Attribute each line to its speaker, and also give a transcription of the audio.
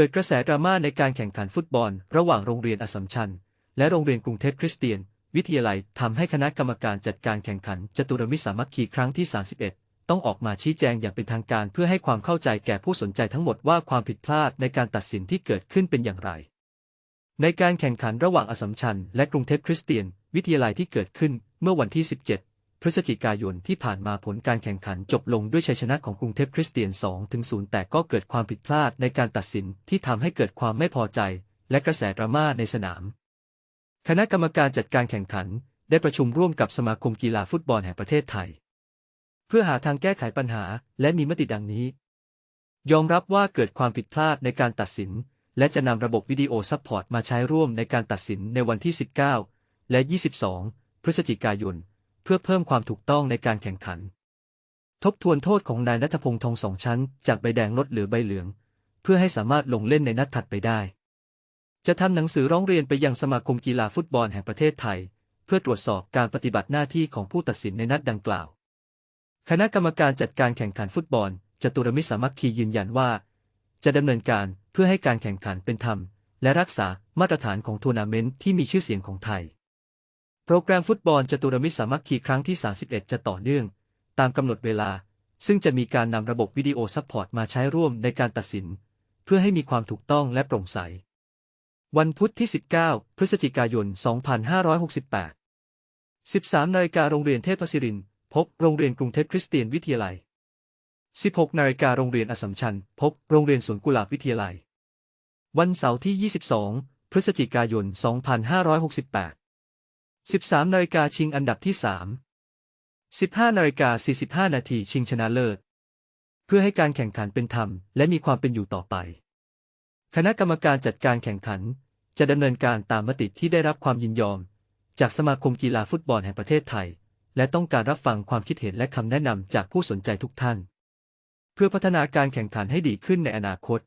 Speaker 1: เกิดกระแสดราม่าในการแข่งขันฟุตบอล ระหว่างโรงเรียนอสมชัญ และโรงเรียนกรุงเทพคริสเตียน วิทยาลัยทำให้คณะกรรมการจัดการแข่งขันจตุรมิตรสามัคคีครั้งที่ 31 ต้องออกมาชี้แจงอย่างเป็นทางการเพื่อให้ความเข้าใจแก่ผู้สนใจทั้งหมดว่าความผิดพลาดในการตัดสินที่เกิดขึ้นเป็นอย่างไร ในการแข่งขันระหว่างอสมชัญ และกรุงเทพคริสเตียน วิทยาลัยที่เกิดขึ้นเมื่อวันที่ 17 พฤศจิกายนที่ผ่านมาผลการแข่งขันจบลงด้วยชัยชนะของกรุงเทพคริสเตียน2ถึง0แต่ก็เกิดความผิดพลาดในการตัดสินที่ทำให้เกิดความไม่พอใจ และกระแสดราม่าในสนาม คณะกรรมการจัดการแข่งขัน ได้ประชุมร่วมกับสมาคมกีฬาฟุตบอลแห่งประเทศไทย เพื่อหาทางแก้ไขปัญหาและมีมติดังนี้ ยอมรับว่าเกิดความผิดพลาดในการตัดสิน และจะนำระบบวิดีโอซัพพอร์ตมาใช้ร่วมในการตัดสินในวันที่ 19 และ 22 พฤศจิกายน พื่อเพิ่มความถูกต้องในการแข่งขัน ทบทวนโทษของนายนัทพงษ์ทองสองชั้น จากใบแดงลดเหลือใบเหลือง เพื่อให้สามารถลงเล่นในนัดถัดไปได้ จะทำหนังสือร้องเรียนไปยังสมาคมกีฬาฟุตบอลแห่งประเทศไทย เพื่อตรวจสอบการปฏิบัติหน้าที่ของผู้ตัดสินในนัดดังกล่าว คณะกรรมการจัดการแข่งขันฟุตบอลจตุรมิตสามัคคียืนยันว่า จะดำเนินการเพื่อให้การแข่งขันเป็นธรรม และรักษามาตรฐานของทัวร์นาเมนต์ที่มีชื่อเสียงของไทย โปรแกรมฟุตบอลจตุรมิตรสามัคคีครั้งที่ 31 จะต่อเนื่อง ตามกำหนดเวลา ซึ่งจะมีการนำระบบวิดีโอซัพพอร์ตมาใช้ร่วมในการตัดสิน เพื่อให้มีความถูกต้องและโปร่งใส วันพุธที่ 19 พฤศจิกายน 2568 13นาฬิกาโรงเรียนเทพศิรินพบโรงเรียนกรุงเทพคริสเตียนวิทยาลัย 16นาฬิกาโรงเรียนอสมชัญพบโรงเรียนสวนกุหลาบวิทยาลัย วันเสาร์ที่ 22 พฤศจิกายน 2568 13นาฬิกาชิงอันดับที่ 3 15นาฬิกา45 นาทีชิงชนะเลิศ เพื่อให้การแข่งขันเป็นธรรม และมีความเป็นอยู่ต่อไป คณะกรรมการจัดการแข่งขัน จะดำเนินการตามมติที่ได้รับความยินยอม จากสมาคมกีฬาฟุตบอลแห่งประเทศไทย และต้องการรับฟังความคิดเห็นและคำแนะนำจากผู้สนใจทุกท่าน เพื่อพัฒนาการแข่งขันให้ดีขึ้นในอนาคต